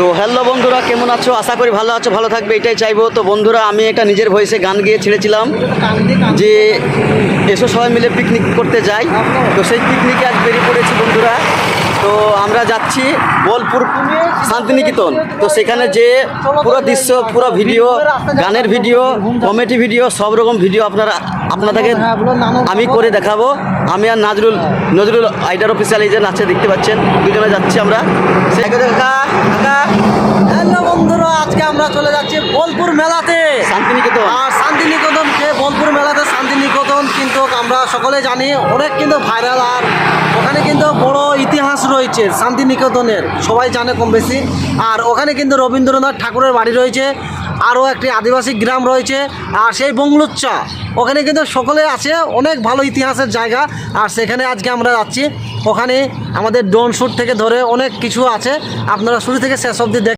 তো হ্যালো বন্ধুরা, কেমন আছো? আশা করি ভালো আছো, ভালো থাকবে, এটাই চাইব। তো বন্ধুরা, আমি একটা নিজের ভয়েসে গান গিয়ে ছেড়েছিলাম যে, এসো সবাই মিলে পিকনিক করতে যাই। তো সেই পিকনিকে আজ বেরিয়ে পড়েছি আমরা যাচ্ছি বোলপুর শান্তিনিকেতন। তো সেখানে যে পুরো দৃশ্য পুরো ভিডিও গানের ভিডিও কমেডি ভিডিও সব রকম ভিডিও আপনারা আপনাদেরকে আমি করে দেখাবো। আমি আর নাজরুল নজরুল আইডার অফিসিয়াল এই যে নাচে দেখতে পাচ্ছেন দুজনে যাচ্ছি আমরা। হ্যালো বন্ধুরা আজকে আমরা চলে যাচ্ছি বোলপুর মেলাতে। শান্তিনিকেতন। আর শান্তিনিকেতনকে বোলপুর মেলাতে শান্তিনিকেতন কিন্তু আমরা সকলে জানি অনেক কিন্তু ভাইরাল। আর ওখানে কিন্তু বড় রয়েছে শান্তিনিকেতনের, সবাই জানে কম বেশি। আর ওখানে কিন্তু রবীন্দ্রনাথ ঠাকুরের বাড়ি রয়েছে, আরও একটি আদিবাসী গ্রাম রয়েছে, আর সেই বংলুচ্চা ওখানে কিন্তু সকলে আছে, অনেক ভালো ইতিহাসের জায়গা। আর সেখানে আজকে আমরা যাচ্ছি, ওখানে আমাদের ডোন শ্যুট থেকে ধরে অনেক কিছু আছে, আপনারা শুরু থেকে শেষ অব্দি দেখ